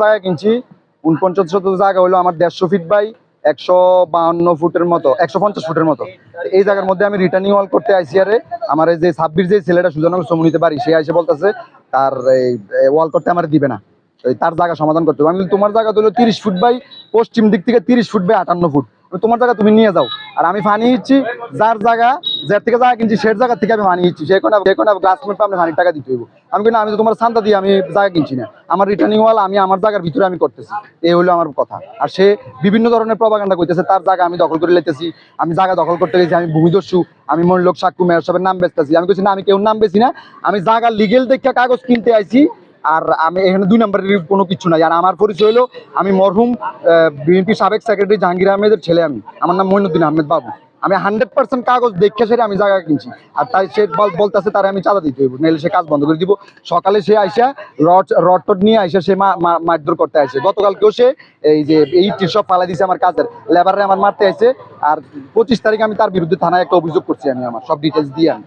জায়গা কিনছি। উনপঞ্চাশ শত জায়গা হলো আমার দেড়শো ফিট বাই একশো বাহান্ন ফুটের মতো, একশো পঞ্চাশ ফুটের মতো। এই জায়গার মধ্যে আমি রিটার্নিং ওয়াল করতে আইসি আরে। আমার যে ছাব্বিশ যে ছেলেটা সুজনগর সমনিতে পারি, সে এসে বলতেছে, তার এই ওয়াল করতে আমার দিবে না। তার জায়গা সমাধান করতে হবে। আমি তোমার জায়গা হলো তিরিশ ফুট বাই পশ্চিম দিক থেকে তিরিশ ফুট বাই আটান্ন ফুট তোমার জায়গা তুমি নিয়ে যাও। আর আমি পানি দিচ্ছি যার জায়গা, যার থেকে জায়গা কিনছি সে জায়গা থেকে আমি পানি দিচ্ছি সে কোনো, যে কোনো গ্লাস মিট আপনি পানির টাকা দিতে হইব। আমি কিন্তু, আমি তোমার সান্তা দিয়ে আমি জায়গা কিনছি না। আমার রিটার্নিং ওয়াল আমি আমার জায়গার ভিতরে আমি করতেছি। এই হলো আমার কথা। আর সে বিভিন্ন ধরনের প্রবাগান্ডা করতেছে, তার জায়গা আমি দখল করে লেতেছি আমি জায়গা দখল করতে গেছি, আমি ভূমিদস্যু, আমি মন লোক সাক্ষু মেয়র সাহেবের নাম বেচতেছি। আমি বলছি না, আমি কেউ নাম বেছি না। আমি জায়গা লিগেল দেখে কাগজ কিনতে আইছি আর আমি এখানে দুই নম্বরের কোনো কিছু নাই। আর আমার পরিচয় হলো আমি মরহুম বিএনপি সাবেক সেক্রেটারি জাহাঙ্গীর আহমেদের ছেলে আমি। আমার নাম মইনুদ্দিন আহমেদ বাবু। আমি হান্ড্রেড পার্সেন্ট কাগজ দেখে সেটা আমি জায়গা কিনছি। আর তাই সে বল- বলতেছে তারা আমি চাঁদা দিতে হইব নাহলে সে কাজ বন্ধ করে দিব। সকালে সে আইসা রড রড টড নিয়ে আইসা সে মারধর করতে আসে গতকালকেও সে এই যে এই সব ফালাই দিছে আমার কাজের। লেবারে আমার মারতে আসে আর পঁচিশ তারিখ আমি তার বিরুদ্ধে থানায় একটা অভিযোগ করছি আমি আমার। সব ডিটেলস দিয়ে আমি।